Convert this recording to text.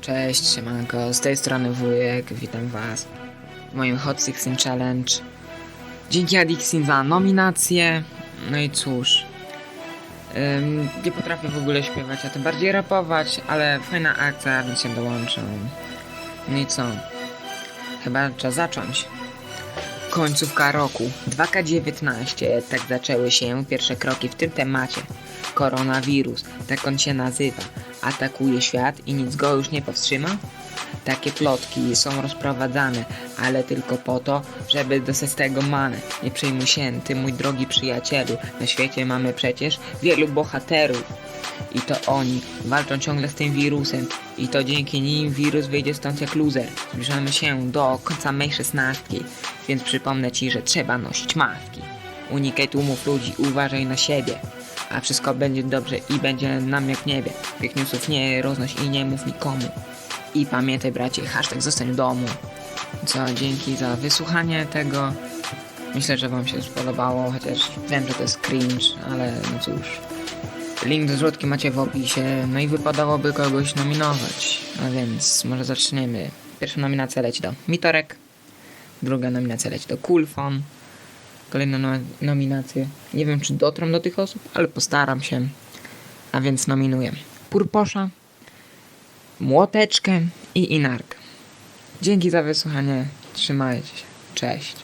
Cześć, siemanko, z tej strony wujek, witam was w moim Hot 16 Challenge. Dzięki Adixin za nominację, no i cóż, ym, nie potrafię w ogóle śpiewać, a tym bardziej rapować, ale fajna akcja, więc się dołączę. No i co, chyba trzeba zacząć. Końcówka roku 2K19, tak zaczęły się pierwsze kroki w tym temacie. Koronawirus, tak on się nazywa, atakuje świat i nic go już nie powstrzyma? Takie plotki są rozprowadzane, ale tylko po to, żeby dostać tego manę. Nie przejmuj się, ty mój drogi przyjacielu, na świecie mamy przecież wielu bohaterów. I to oni walczą ciągle z tym wirusem i to dzięki nim wirus wyjdzie stąd jak luzer. Zbliżamy się do końca mej szesnastki, więc przypomnę ci, że trzeba nosić maski. Unikaj tłumów ludzi, uważaj na siebie. A wszystko będzie dobrze i będzie nam jak niebie. Tych newsów nie roznoś i nie mów nikomu. I pamiętaj bracie, hashtag zostań w domu. Co, dzięki za wysłuchanie tego. Myślę, że wam się spodobało, chociaż wiem, że to jest cringe, ale no cóż. Link do zrzutki macie w opisie, no i wypadałoby kogoś nominować. A więc może zaczniemy. Pierwsza nominacja leci do Mitorek, druga nominacja leci do Coolfon, kolejne no. Nie wiem, czy dotrą do tych osób, ale postaram się. A więc nominuję Purposza, Młoteczkę i Inarkę. Dzięki za wysłuchanie. Trzymajcie się. Cześć.